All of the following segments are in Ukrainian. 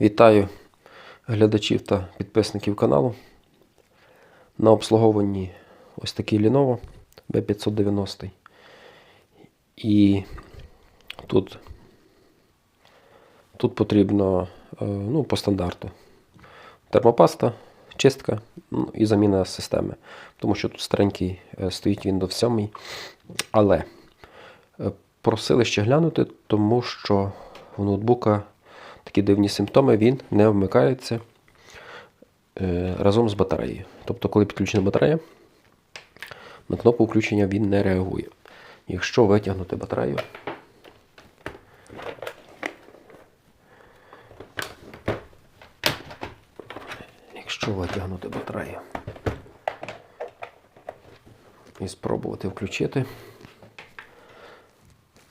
Вітаю глядачів та підписників каналу. На обслуговуванні ось такий Lenovo B590. І тут, тут потрібно е, ну, по стандарту термопаста, чистка ну, і заміна системи. Тому що тут старенький е, стоїть Windows 7. Але е, просили ще глянути, тому що в ноутбука такі дивні симптоми, він не вмикається е, разом з батареєю. Тобто, коли підключена батарея, на кнопку включення він не реагує. Якщо витягнути батарею, якщо витягнути батарею і спробувати включити,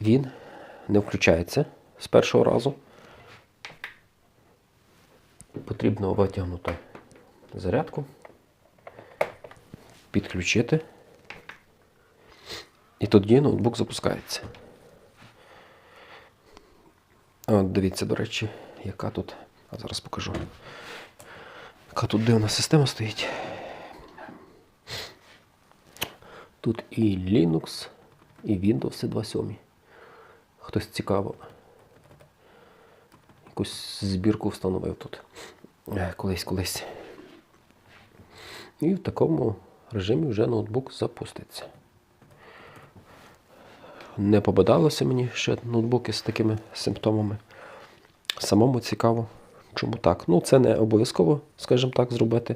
він не включається з першого разу. Потрібно витягнути зарядку, підключити. І тоді ноутбук запускається. От дивіться, до речі, яка тут. А зараз покажу. Яка тут дивна система стоїть. Тут і Linux, і Windows 2.7. Хтось цікаво. Якусь збірку встановив тут. Е, Колись колись. І в такому режимі вже ноутбук запуститься. Не попадалося мені ще ноутбуки з такими симптомами. Самому цікаво, чому так. Ну, це не обов'язково, скажімо так, зробити.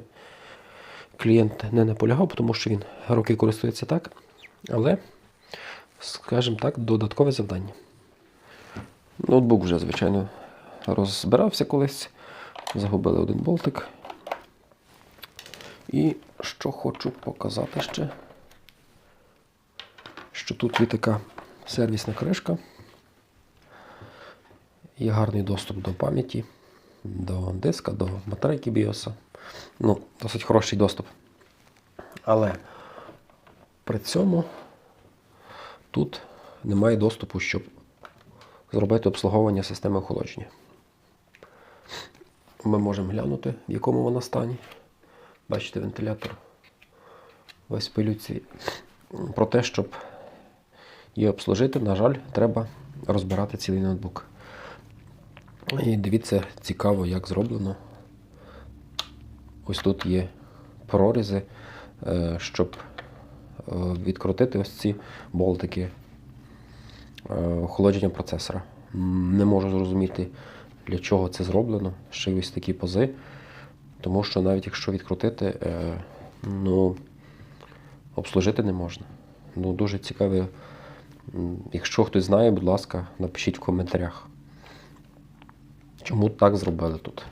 Клієнт не наполягав, тому що він роки користується так. Але, скажімо так, додаткове завдання. Ноутбук вже, звичайно, розбирався колись. Загубили один болтик. І що хочу показати ще, що тут є така сервісна кришка. Є гарний доступ до пам'яті, до диска, до батарейки BIOS. Ну, досить хороший доступ. Але при цьому тут немає доступу, щоб зробити обслуговування системи охолодження. Ми можемо глянути, в якому вона стані. Бачите, вентилятор весь пилюці. Про те, щоб її обслужити, на жаль, треба розбирати цілий ноутбук. І дивіться, цікаво, як зроблено. Ось тут є прорізи, е, щоб е, відкрутити ось ці болтики е, охолодження процесора. Не можу зрозуміти, для чого це зроблено. Ще й ось такі пози. Тому що навіть якщо відкрутити, е, ну, обслужити не можна. Ну, дуже цікаве. Якщо хтось знає, будь ласка, напишіть в коментарях. Чому так зробили тут?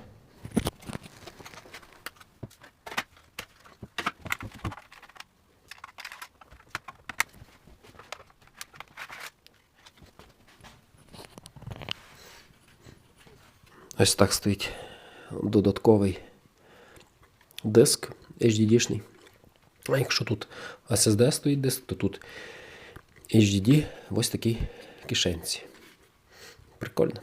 Ось так стоїть додатковий диск HDD-шний. А якщо тут SSD стоїть диск, то тут HDD в ось такій кишенці. Прикольно.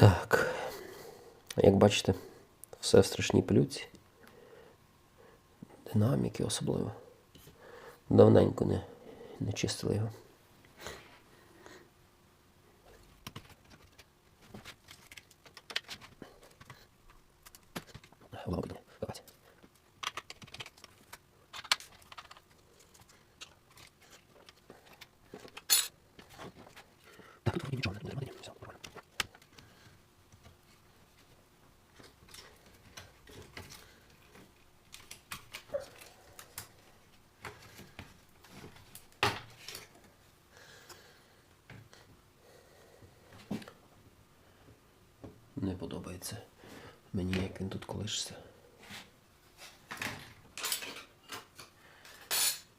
Так, як бачите, все в страшній плюці. Динаміки особливо. Давненько не, не чистили його. Не подобається мені, як він тут колишся.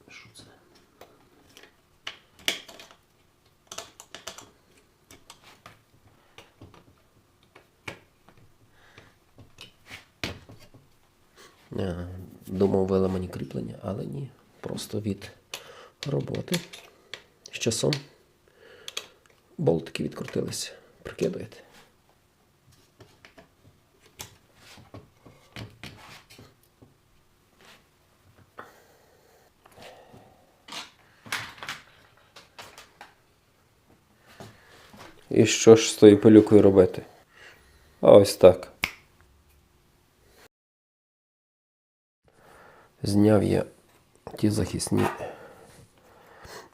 Що це? Е, Думав виламані кріплення, але ні. Просто від роботи. З часом болтики відкрутилися. Прикидуєте? І що ж з тою пилюкою робити? А ось так. Зняв я ті захисні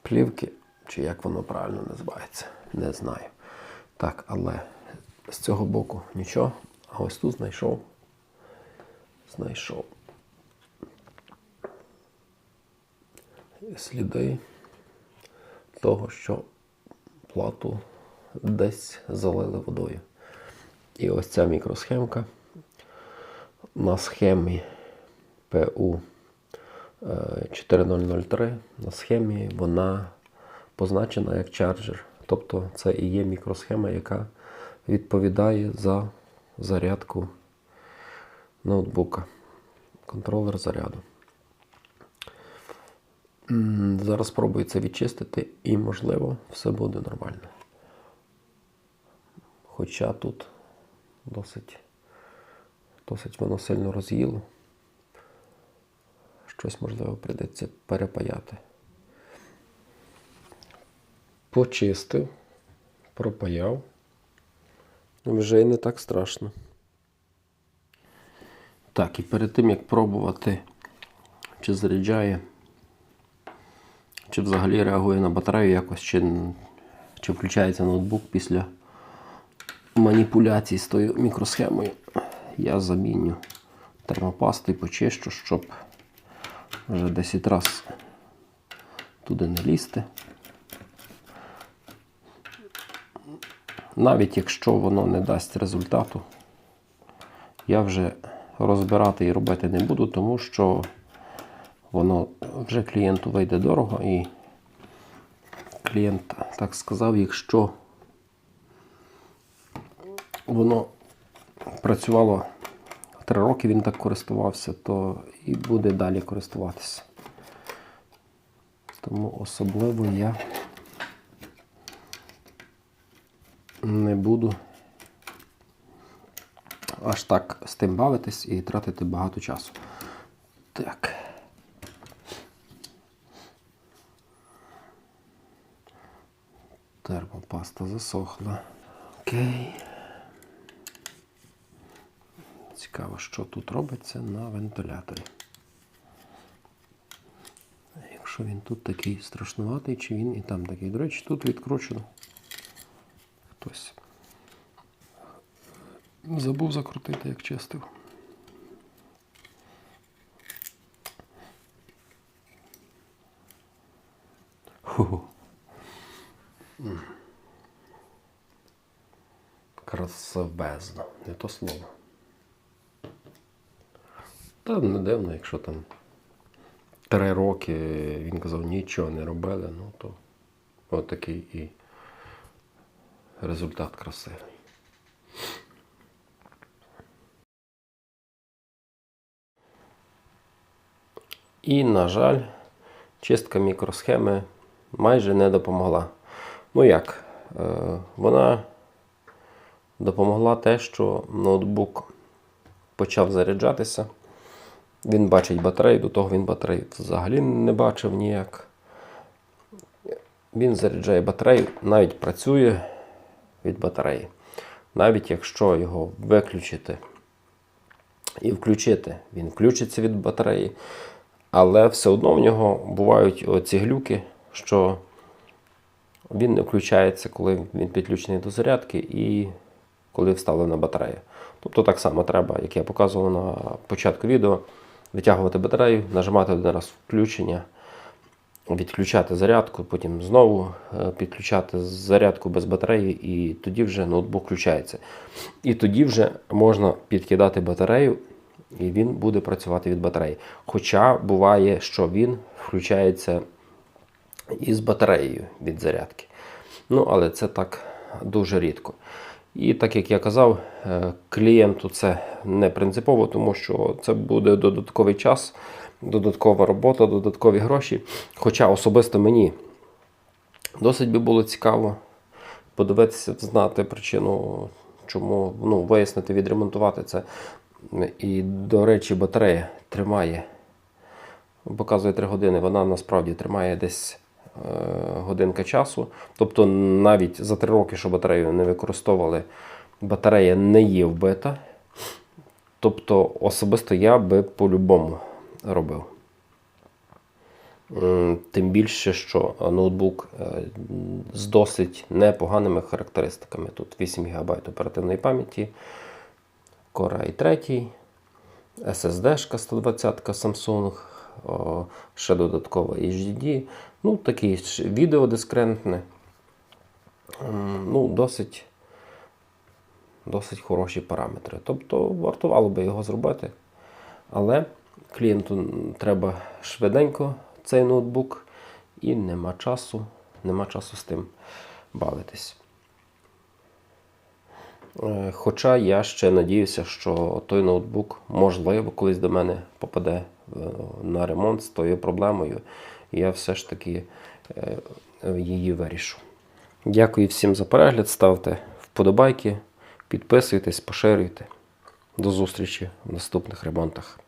плівки, чи як воно правильно називається, не знаю. Так, але з цього боку нічого. А ось тут знайшов. Знайшов. Сліди того, що плату десь залили водою. І ось ця мікросхемка на схемі е, 4003 на схемі вона позначена як чарджер. Тобто це і є мікросхема, яка відповідає за зарядку ноутбука. Контролер заряду. Зараз спробую це відчистити і, можливо, все буде нормально. Хоча тут досить, досить воно сильно роз'їло. Щось, можливо, прийдеться перепаяти. Почистив, пропаяв. Вже й не так страшно. Так, і перед тим як пробувати, чи заряджає, чи взагалі реагує на батарею якось, чи, чи включається ноутбук після маніпуляцій з тою мікросхемою, я заміню термопасту і почищу, щоб вже 10 разів туди не лізти. Навіть якщо воно не дасть результату, я вже розбирати і робити не буду, тому що воно вже клієнту вийде дорого і клієнт так сказав, якщо воно працювало 3 роки, він так користувався, то і буде далі користуватися. Тому особливо я не буду аж так з тим бавитись і тратити багато часу. Так. Термопаста засохла. Окей. Цікаво, що тут робиться на вентиляторі. Якщо він тут такий страшнуватий, чи він і там такий. До речі, тут відкручено. Хтось забув закрутити, як чистив. Ху-ху. М. Не то слово. Та не дивно, якщо там три роки він казав, нічого не робили, ну то от і результат красивий. І, на жаль, чистка мікросхеми майже не допомогла. Ну як, е, вона допомогла те, що ноутбук почав заряджатися. Він бачить батарею, до того він батарею взагалі не бачив ніяк. Він заряджає батарею, навіть працює від батареї. Навіть якщо його виключити і включити, він включиться від батареї. Але все одно в нього бувають оці глюки, що він не включається, коли він підключений до зарядки і коли вставлена батарея. Тобто так само треба, як я показував на початку відео, витягувати батарею, нажимати один раз включення, відключати зарядку, потім знову е, підключати зарядку без батареї, і тоді вже ноутбук включається. І тоді вже можна підкидати батарею, і він буде працювати від батареї. Хоча буває, що він включається із батареєю від зарядки. Ну, але це так дуже рідко. І так як я казав, е, клієнту це не принципово, тому що це буде додатковий час, додаткова робота, додаткові гроші. Хоча особисто мені досить би було цікаво подивитися, знати причину, чому ну, вияснити, відремонтувати це. І, до речі, батарея тримає, показує 3 години, вона насправді тримає десь годинка часу. Тобто навіть за 3 роки, що батарею не використовували, батарея не є вбита. Тобто особисто я би по-любому робив. Тим більше, що ноутбук е, з досить непоганими характеристиками. Тут 8 ГБ оперативної пам'яті, Core i3, SSD 120 Samsung, ще додатково HDD. Ну, такий ж відео дискретне. Ну, досить, досить хороші параметри. Тобто вартувало би його зробити. Але клієнту треба швиденько цей ноутбук і нема часу, нема часу з тим бавитись. Е, Хоча я ще надіюся, що той ноутбук, можливо, колись до мене попаде на ремонт з тою проблемою, я все ж таки е, її вирішу. Дякую всім за перегляд. Ставте вподобайки, підписуйтесь, поширюйте. До зустрічі в наступних ремонтах.